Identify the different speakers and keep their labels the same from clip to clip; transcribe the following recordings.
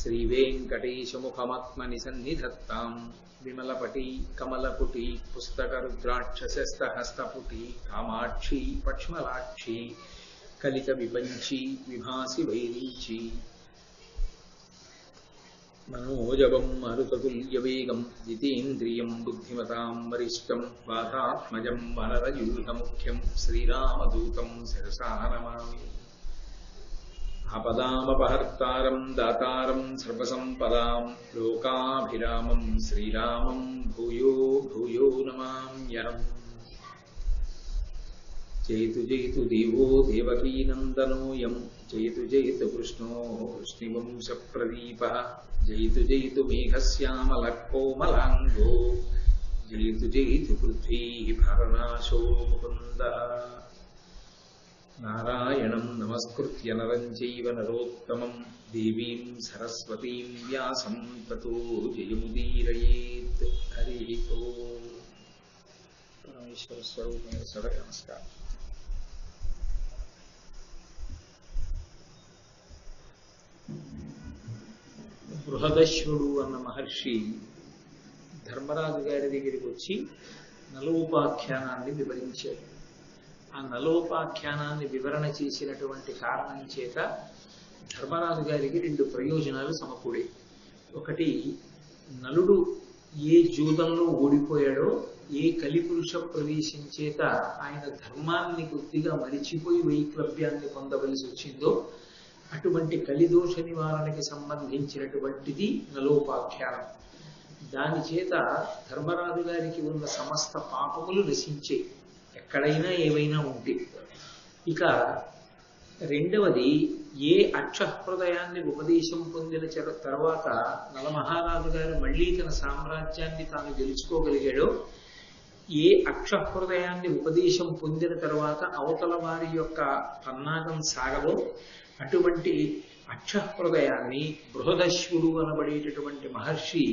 Speaker 1: శ్రీవేంకటేశముఖమాత్మని సన్నిధత్తాం విమలపటి కమలపుటి పుస్తకరుద్రాక్షసస్తహస్తపుటి కామాక్షి పక్ష్మలాక్షి కలిత విపంచి విభాసి వైరించి. మనోజవం మరుతతుల్యవేగం జితేంద్రియం బుద్ధిమతాం వరిష్టం బాధాత్మజం వనరయూధముఖ్యం శ్రీరామదూతం శిరసా నమామి. अपदामपहर्तारम् दातारम् सर्वसम्पदाम् श्रीराम, भूयो भूयो नमाम्यहम् जयतु जयतु देवो देवकीनन्दनोऽयम् जयतु जयतु कृष्णो कृष्णिवंशप्रदीपः जयतु जयतु मेघश्यामलकोमलाङ्गो जयतु जयतु पृथ्वी भरनाशो मुकुन्दः నారాయణం నమస్కృత్య నరం చైవ నరోత్తమం దేవీం సరస్వతీం వ్యాసం తతో జయముదీరయేత్ హరి పరమేశ్వర స్వరూపమైన సడక నమస్కారం బృహదశ్వుడు అన్న మహర్షి ధర్మరాజు గారి దగ్గరికి వచ్చి నలోపాఖ్యానాన్ని వివరించాడు ఆ నలోపాఖ్యానాన్ని వివరణ చేసినటువంటి కారణం చేత ధర్మరాజు గారికి రెండు ప్రయోజనాలు సమకూడే ఒకటి నలుడు ఏ జూదంలో ఓడిపోయాడో ఏ కలిపురుష ప్రవేశం చేత ఆయన ధర్మాన్ని కొద్దిగా మరిచిపోయి వైక్లభ్యాన్ని పొందవలసి వచ్చిందో అటువంటి కలిదోష నివారణకి సంబంధించినటువంటిది నలోపాఖ్యానం. దాని చేత ధర్మరాజు గారికి ఉన్న సమస్త పాపములు నశించే ఎక్కడైనా ఏవైనా ఉంటే ఇక రెండవది ఏ అక్షహృదయాన్ని ఉపదేశం పొందిన తర్వాత నలమహారాజు గారు మళ్ళీ తన సామ్రాజ్యాన్ని తాను గెలుచుకోగలిగాడో ఏ అక్షహృదయాన్ని ఉపదేశం పొందిన తర్వాత అవతల వారి యొక్క పన్నాగం సాగదో అటువంటి అక్షహృదయాన్ని బృహదశ్వుడు అనబడేటటువంటి మహర్షి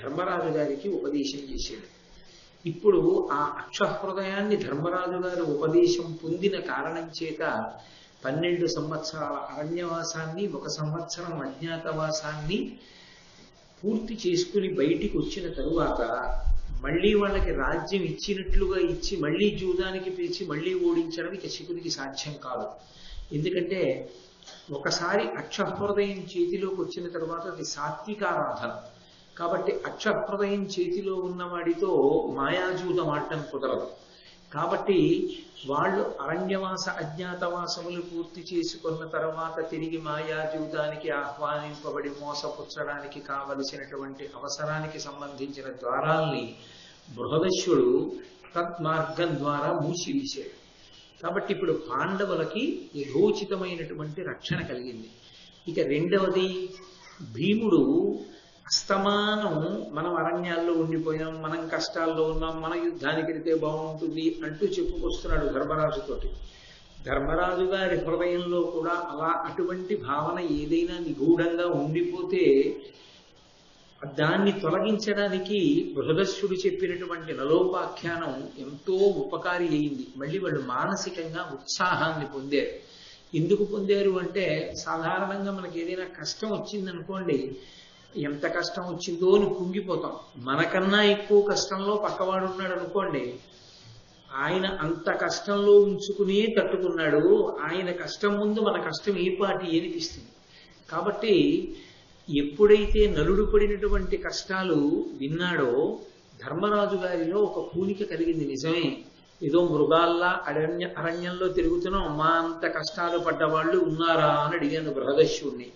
Speaker 1: ధర్మరాజు గారికి ఉపదేశం చేశాడు. ఇప్పుడు ఆ అక్షహృదయాన్ని ధర్మరాజు గారు ఉపదేశం పొందిన కారణం చేత పన్నెండు సంవత్సరాల అరణ్యవాసాన్ని ఒక సంవత్సరం అజ్ఞాతవాసాన్ని పూర్తి చేసుకుని బయటికి వచ్చిన తరువాత మళ్ళీ వాళ్ళకి రాజ్యం ఇచ్చినట్లుగా ఇచ్చి మళ్ళీ జూదానికి పిలిచి మళ్ళీ ఓడించడం ఇక శకునికి సాధ్యం కాదు. ఎందుకంటే ఒకసారి అక్షహృదయం చేతిలోకి వచ్చిన తర్వాత అది సాత్వికారాధన. కాబట్టి అక్షహృదయం చేతిలో ఉన్నవాడితో మాయాజూతం ఆడటం కుదరదు. కాబట్టి వాళ్ళు అరణ్యవాస అజ్ఞాతవాసములు పూర్తి చేసుకున్న తర్వాత తిరిగి మాయాజూతానికి ఆహ్వానింపబడి మోసపుచ్చడానికి కావలసినటువంటి అవసరానికి సంబంధించిన ద్వారాల్ని బృహదశ్వరుడు తత్మార్గం ద్వారా మూసివేశాడు. కాబట్టి ఇప్పుడు పాండవులకి యథోచితమైనటువంటి రక్షణ కలిగింది. ఇక రెండవది భీముడు అస్తమానం మనం అరణ్యాల్లో ఉండిపోయాం మనం కష్టాల్లో ఉన్నాం మన యుద్ధానికి వెళితే బాగుంటుంది అంటూ చెప్పుకొస్తున్నాడు ధర్మరాజుతోటి ధర్మరాజు గారి హృదయంలో కూడా అలా అటువంటి భావన ఏదైనా నిగూఢంగా ఉండిపోతే దాన్ని తొలగించడానికి బృహదస్సుడు చెప్పినటువంటి నలోపాఖ్యానం ఎంతో ఉపకారి అయింది. మళ్ళీ వాళ్ళు మానసికంగా ఉత్సాహాన్ని పొందారు. ఎందుకు పొందారు అంటే సాధారణంగా మనకి ఏదైనా కష్టం వచ్చిందనుకోండి ఎంత కష్టం వచ్చిందో అని కుంగిపోతాం. మనకన్నా ఎక్కువ కష్టంలో పక్కవాడు ఉన్నాడు అనుకోండి ఆయన అంత కష్టంలో ఉంచుకునే తట్టుకున్నాడు ఆయన కష్టం ముందు మన కష్టం ఏ పాటి ఏనిపిస్తుంది కాబట్టి ఎప్పుడైతే నలుడు పడినటువంటి కష్టాలు విన్నాడో ధర్మరాజు గారిలో ఒక పూనిక కలిగింది నిజమే. ఏదో మృగాల్లా అరణ్య అరణ్యంలో తిరుగుతున్నాం మా అంత కష్టాలు పడ్డవాళ్ళు ఉన్నారా? అని అడిగాను బృహదశ్యుణ్ణి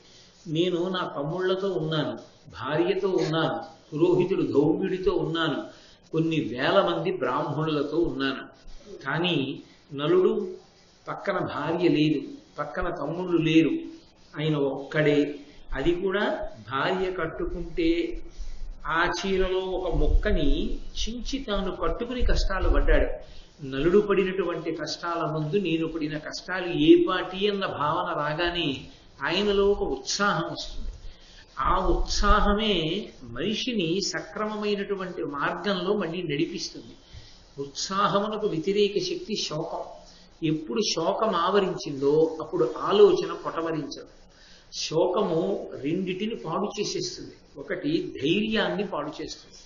Speaker 1: నేను నా తమ్ముళ్ళతో ఉన్నాను భార్యతో ఉన్నాను పురోహితుడు ధౌమ్యుడితో ఉన్నాను కొన్ని వేల మంది బ్రాహ్మణులతో ఉన్నాను. కానీ నలుడు పక్కన భార్య లేదు పక్కన తమ్ముళ్ళు లేరు. ఆయన ఒక్కడే. అది కూడా భార్య కట్టుకుంటే ఆ చీరలో ఒక మొక్కని చించి తాను కట్టుకుని కష్టాలు పడ్డాడు. నలుడు పడినటువంటి కష్టాల ముందు నేను పడిన కష్టాలు ఏ పాటి అన్న భావన రాగానే ఆయనలో ఒక ఉత్సాహం వస్తుంది. ఆ ఉత్సాహమే మనిషిని సక్రమమైనటువంటి మార్గంలో మళ్ళీ నడిపిస్తుంది. ఉత్సాహమునకు వ్యతిరేక శక్తి శోకం. ఎప్పుడు శోకం ఆవరించిందో అప్పుడు ఆలోచన పొటమరించదు శోకము రెండిటిని పాడు చేసేస్తుంది. ఒకటి ధైర్యాన్ని పాడు చేస్తుంది.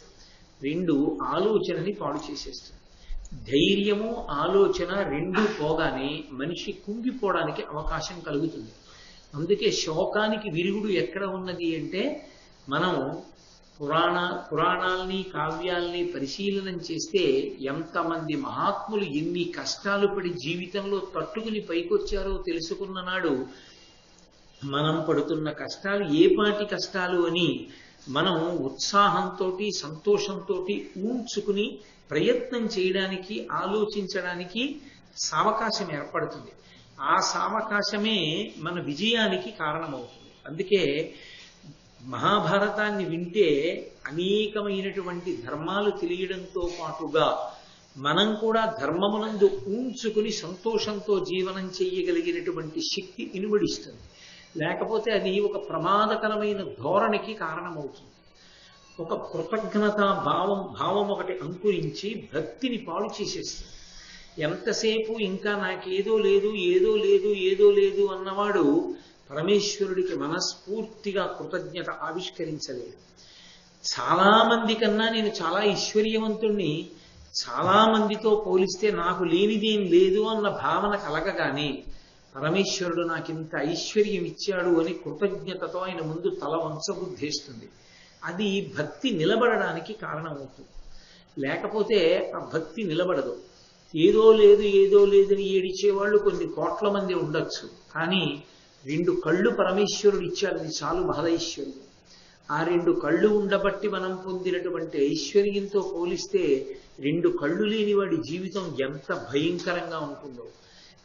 Speaker 1: రెండు ఆలోచనని పాడు చేసేస్తుంది. ధైర్యము ఆలోచన రెండు పోగానే మనిషి కుంగిపోవడానికి అవకాశం కలుగుతుంది. అందుకే శోకానికి విరుగుడు ఎక్కడ ఉన్నది అంటే మనం పురాణ పురాణాల్ని కావ్యాల్ని పరిశీలనం చేస్తే ఎంతమంది మహాత్ములు ఎన్ని కష్టాలు పడి జీవితంలో తట్టుకుని పైకొచ్చారో తెలుసుకున్న నాడు మనం పడుతున్న కష్టాలు ఏ పాటి కష్టాలు అని మనం ఉత్సాహంతో సంతోషంతో ఊంచుకుని ప్రయత్నం చేయడానికి ఆలోచించడానికి సావకాశం ఏర్పడుతుంది. ఆ సావకాశమే మన విజయానికి కారణమవుతుంది. అందుకే మహాభారతాన్ని వింటే అనేకమైనటువంటి ధర్మాలు తెలియడంతో పాటుగా మనం కూడా ధర్మమునందు ఉంచుకుని సంతోషంతో జీవనం చేయగలిగినటువంటి శక్తి ఇనుబడిస్తుంది లేకపోతే అది ఒక ప్రమాదకరమైన ధోరణికి కారణమవుతుంది. ఒక కృతజ్ఞత భావం భావం ఒకటి అంకురించి భక్తిని పాడు చేసేస్తుంది. ఎంతసేపు ఇంకా నాకేదో లేదు ఏదో లేదు ఏదో లేదు అన్నవాడు పరమేశ్వరుడికి మనస్ఫూర్తిగా కృతజ్ఞత ఆవిష్కరించలేడు చాలా మంది కన్నా నేను చాలా ఈశ్వర్యవంతుణ్ణి చాలా మందితో పోలిస్తే నాకు లేనిదేం లేదు అన్న భావన కలగగానే పరమేశ్వరుడు నాకింత ఐశ్వర్యం ఇచ్చాడు అని కృతజ్ఞతతో ఆయన ముందు తల వంచబుద్ధేస్తుంది. అది భక్తి నిలబడడానికి కారణమవుతుంది. లేకపోతే ఆ భక్తి నిలబడదు. ఏదో లేదు ఏదో లేదని ఏడిచేవాళ్ళు కొన్ని కోట్ల మంది ఉండొచ్చు. కానీ రెండు కళ్ళు పరమేశ్వరుడు ఇచ్చాడు అది చాలు మహదైశ్వర్యం ఆ రెండు కళ్ళు ఉండబట్టి మనం పొందినటువంటి ఐశ్వర్యంతో పోలిస్తే రెండు కళ్ళు లేని వాడి జీవితం ఎంత భయంకరంగా ఉంటుందో.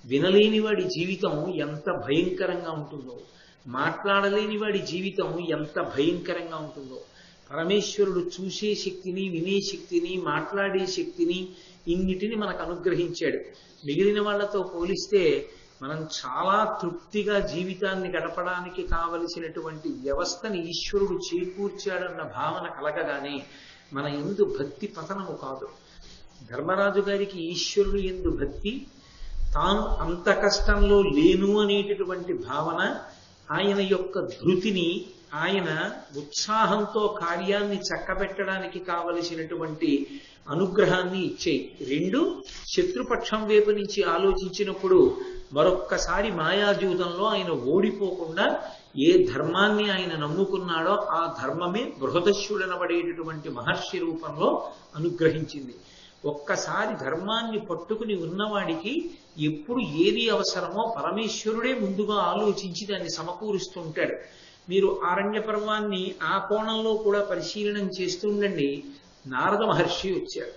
Speaker 1: వినలేని వాడి జీవితం ఎంత భయంకరంగా ఉంటుందో. మాట్లాడలేని వాడి జీవితం ఎంత భయంకరంగా ఉంటుందో. పరమేశ్వరుడు చూసే శక్తిని వినే శక్తిని మాట్లాడే శక్తిని ఇన్నిటిని మనకు అనుగ్రహించాడు. మిగిలిన వాళ్ళతో పోలిస్తే మనం చాలా తృప్తిగా జీవితాన్ని గడపడానికి కావలసినటువంటి వ్యవస్థని ఈశ్వరుడు చేకూర్చాడన్న భావన కలగగానే మన ఎందు భక్తి పతనము కాదు. ధర్మరాజు గారికి ఈశ్వరుడు ఎందు భక్తి తాను అంత కష్టంలో లేను అనేటటువంటి భావన ఆయన యొక్క ధృతిని ఆయన ఉత్సాహంతో కార్యాన్ని చక్కబెట్టడానికి కావలసినటువంటి అనుగ్రహాన్ని ఇచ్చేయి. రెండు శత్రుపక్షం వైపు నుంచి ఆలోచించినప్పుడు మరొక్కసారి మాయాజీవితంలో ఆయన ఓడిపోకుండా ఏ ధర్మాన్ని ఆయన నమ్ముకున్నాడో ఆ ధర్మమే బృహదశ్యుడనబడేటటువంటి మహర్షి రూపంలో అనుగ్రహించింది. ఒక్కసారి ధర్మాన్ని పట్టుకుని ఉన్నవాడికి ఎప్పుడు ఏది అవసరమో పరమేశ్వరుడే ముందుగా ఆలోచించి దాన్ని సమకూరుస్తూ ఉంటాడు. మీరు ఆరణ్య పర్వాన్ని ఆ కోణంలో కూడా పరిశీలనం చేస్తుండండి నారద మహర్షి వచ్చారు